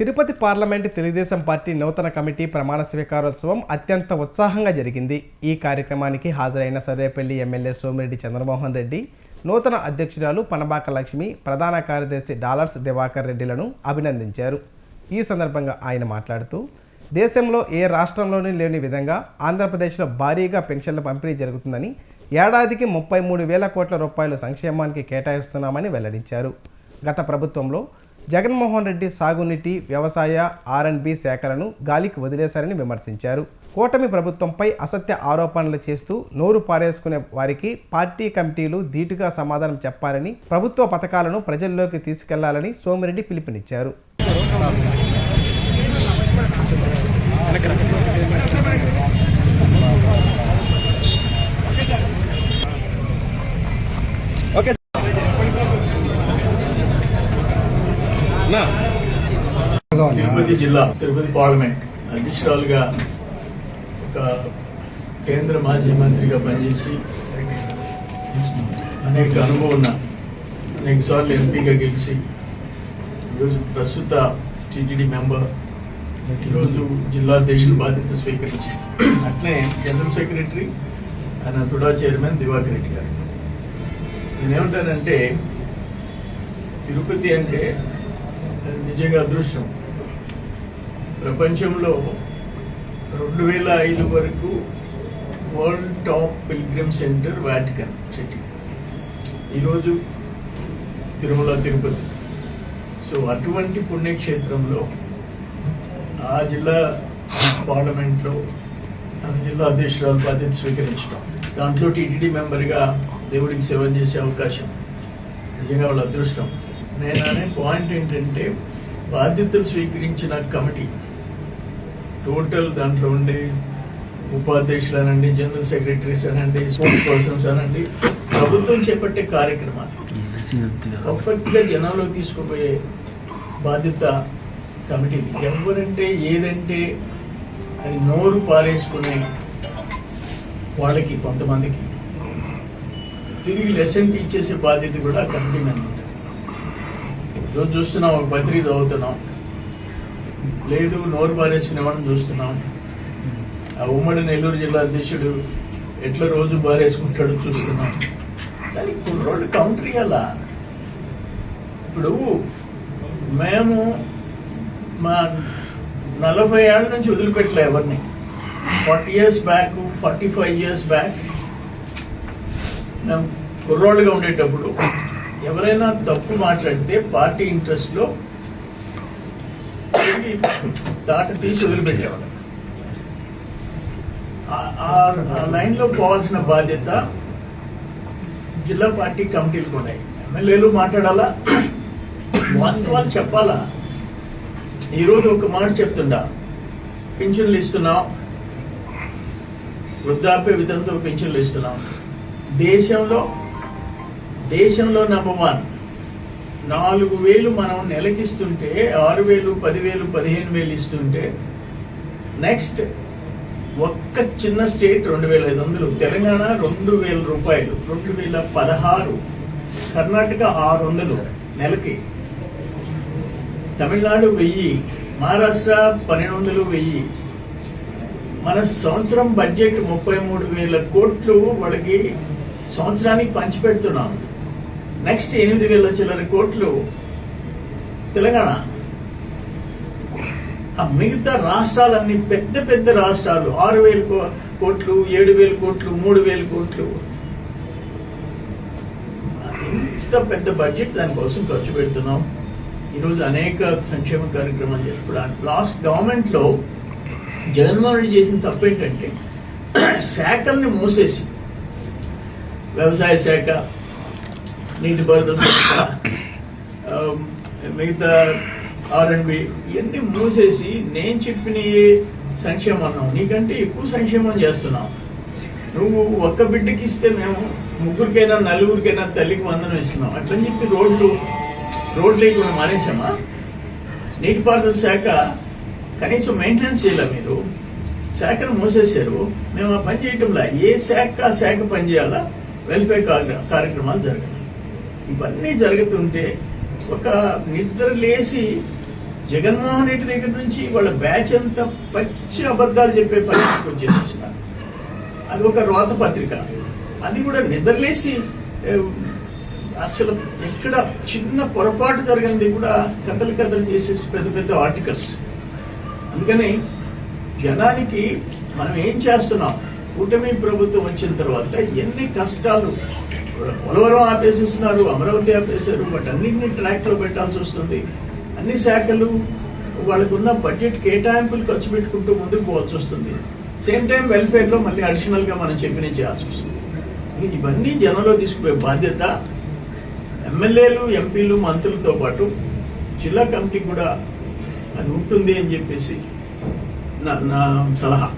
Tirupati parliament Telugu Desam party నూతన committee ప్రమాణ స్వీకారోత్సవం అత్యంత ఉత్సాహంగా జరిగింది. ఈ కార్యక్రమానికి హాజరైన సర్వేపల్లి ఎమ్మెల్యే సోమిరెడ్డి చంద్రమోహన్ రెడ్డి నూతన అధ్యక్షురాలు పనబాక లక్ష్మి ప్రధాన కార్యదర్శి డాలర్స్ దివాకర్ రెడ్డిలను అభినందించారు. ఈ సందర్భంగా ఆయన మాట్లాడుతూ దేశంలో ఏ రాష్ట్రంలోనూ లేని విధంగా ఆంధ్రప్రదేశ్లో భారీగా పెన్షన్ల పంపిణీ జరుగుతుందని ఏడాదికి ముప్పై మూడు వేల కోట్ల రూపాయలు సంక్షేమానికి కేటాయిస్తున్నామని వెల్లడించారు. గత ప్రభుత్వంలో జగన్మోహన్ రెడ్డి సాగునీటి వ్యవసాయ ఆర్ అండ్ బి శాఖలను గాలికి వదిలేశారని విమర్శించారు. కూటమి ప్రభుత్వంపై అసత్య ఆరోపణలు చేస్తూ నోరు పారేసుకునే వారికి పార్టీ కమిటీలు ధీటుగా సమాధానం చెప్పాలని ప్రభుత్వ పథకాలను ప్రజల్లోకి తీసుకెళ్ళాలని సోమిరెడ్డి పిలుపునిచ్చారు. తిరుపతి జిల్లా తిరుపతి పార్లమెంట్ అధ్యక్షురాలుగా ఒక కేంద్ర మాజీ మంత్రిగా పనిచేసి అనేక అనుభవం ఉన్న అనేక సార్లు ఎంపీగా గెలిచి ఈరోజు ప్రస్తుత టీటీడీ మెంబర్ ఈరోజు జిల్లా అధ్యక్షులు బాధ్యత స్వీకరించి అట్లే జనరల్ సెక్రటరీ ఆయన తుడా చైర్మన్ దివాకర్ రెడ్డి గారు. నేనేమంటానంటే తిరుపతి అంటే అది నిజంగా అదృష్టం. ప్రపంచంలో రెండు వేల ఐదు వరకు world top pilgrim centre Vatican city. ఈరోజు తిరుమల తిరుపతి. సో అటువంటి పుణ్యక్షేత్రంలో ఆ జిల్లా పార్లమెంట్లో ఆ జిల్లా అధ్యక్షురాలు బాధ్యత స్వీకరించడం. దాంట్లో టీటీడీ మెంబర్గా దేవుడికి సేవ చేసే అవకాశం నిజంగా వాళ్ళ అదృష్టం. నేను అనే పాయింట్ ఏంటంటే బాధ్యతలు స్వీకరించిన కమిటీ టోటల్ దాంట్లో ఉండే ఉపాధ్యక్షులు అనండి జనరల్ సెక్రటరీస్ అనండి స్పోర్ట్స్ పర్సన్స్ అనండి ప్రభుత్వం చేపట్టే కార్యక్రమాలు. పర్ఫెక్ట్గా జనాల్లో తీసుకుపోయే బాధ్యత కమిటీ ఎవరంటే ఏదంటే అది నోరు పారేసుకునే వాళ్ళకి కొంతమందికి. తిరిగి లెసన్ టీచ్ చేసే బాధ్యత కూడా కమిటీ మీద ఉంటుంది. రోజు చూస్తున్నాం ఒక పత్రిక చదువుతున్నాం. లేదు నోరు పారేసుకునేవాడిని చూస్తున్నాం. ఆ ఉమ్మడి నెల్లూరు జిల్లా అధ్యక్షుడు ఎట్లా రోజు బారేసుకుంటాడు చూస్తున్నాం. దానికి కుర్రోళ్ళు కౌంటర్ ఇవ్వాలా ఇప్పుడు మేము మా నలభై ఏళ్ళ నుంచి వదిలిపెట్టలే ఎవరిని. Forty years back forty five years back మేము కుర్రోళ్ళుగా ఉండేటప్పుడు ఎవరైనా తప్పు మాట్లాడితే పార్టీ ఇంట్రెస్ట్లో తిరిగి తీసి వదిలిపెట్టేవాళ్ళం. ఆ- ఆ లైన్లో పోవాల్సిన బాధ్యత జిల్లా పార్టీ కమిటీలకు ఉన్నాయి. ఎమ్మెల్యేలు మాట్లాడాలా? వాస్తవాలు చెప్పాలా? ఈరోజు ఒక మాట చెప్తుండా. పింఛన్లు ఇస్తున్నాం. వృద్ధాప్య విధంతో పింఛన్లు ఇస్తున్నాం. దేశంలో దేశంలో నెంబర్ వన్ నాలుగు వేలు మనం నెలకిస్తుంటే ఆరు వేలు పదివేలు పదిహేను వేలు ఇస్తుంటే నెక్స్ట్ ఒక్క చిన్న స్టేట్ రెండు వేల ఐదు వందలు తెలంగాణ రెండు వేల రూపాయలు రెండు వేల పదహారు కర్ణాటక ఆరు వందలు నెలకి. తమిళనాడు వెయ్యి మహారాష్ట్ర పన్నెండు వందలు వెయ్యి. మన సంవత్సరం బడ్జెట్ ముప్పై మూడు వేల కోట్లు వాళ్ళకి సంవత్సరానికి పంచిపెడుతున్నాం. నెక్స్ట్ ఎనిమిది వేల చిల్లర కోట్లు తెలంగాణ. ఆ మిగతా రాష్ట్రాలన్నీ పెద్ద పెద్ద రాష్ట్రాలు ఆరు వేల కో- కోట్లు ఏడు వేల కోట్లు మూడు వేల కోట్లు. ఇంత పెద్ద బడ్జెట్ దానికోసం ఖర్చు పెడుతున్నాం. ఈరోజు అనేక సంక్షేమ కార్యక్రమాలు చేసుకోవడానికి లాస్ట్ గవర్నమెంట్లో జగన్మోహన్ రెడ్డి చేసిన తప్పు ఏంటంటే శాఖల్ని మూసేసి వ్యవసాయ శాఖ నీటిపారుదల శాఖ మిగతా ఆర్ అండ్ బి ఇవన్నీ మూసేసి నేను చెప్పిన సంక్షేమం అన్నావు. నీకంటే ఎక్కువ సంక్షేమం చేస్తున్నావు. నువ్వు ఒక్క బిడ్డకి ఇస్తే మేము ముగ్గురికైనా నలుగురికైనా తల్లికి వందనం ఇస్తున్నాం. అట్లని చెప్పి రోడ్లు రోడ్లు లేకుండా మానేసామా నీటిపారుదల శాఖ కనీసం మెయింటెనెన్స్ చేయలే మీరు. శాఖను మూసేశారు. మేము ఆ పని చేయటంలా. ఏ శాఖ శాఖ పని చేయాలా? వెల్ఫేర్ కార్యక్రమాలు జరగాలి. ఇవన్నీ జరుగుతుంటే ఒక నిద్ర లేచి జగన్మోహన్ రెడ్డి దగ్గర నుంచి వాళ్ళ బ్యాచ్ అంతా పచ్చి అబద్ధాలు చెప్పే పరిస్థితికి వచ్చేసేసినారు. అది ఒక రోత పత్రిక. అది కూడా నిద్రలేసి అసలు ఎక్కడ చిన్న పొరపాటు జరిగింది కూడా కథలు కథలు చేసేసి పెద్ద పెద్ద ఆర్టికల్స్ అందుకని జనానికి మనం ఏం చేస్తున్నాం? కూటమి ప్రభుత్వం వచ్చిన తర్వాత ఎన్ని కష్టాలు పోలవరం ఆపేసేస్తున్నారు అమరావతి ఆపేశారు వాటన్నింటినీ అన్నింటినీ ట్రాక్టర్ పెట్టాల్సి వస్తుంది. అన్ని శాఖలు వాళ్ళకున్న బడ్జెట్ కేటాయింపులు ఖర్చు పెట్టుకుంటూ ముందుకు పోవాల్సి వస్తుంది. సేమ్ టైం వెల్ఫేర్లో మళ్ళీ అడిషనల్గా మనం చెప్పిన చేయాల్సి వస్తుంది. ఇవన్నీ జనంలో తీసుకుపోయే బాధ్యత ఎమ్మెల్యేలు ఎంపీలు మంత్రులతో పాటు జిల్లా కమిటీ కూడా అది ఉంటుంది అని చెప్పేసి నా నా సలహా.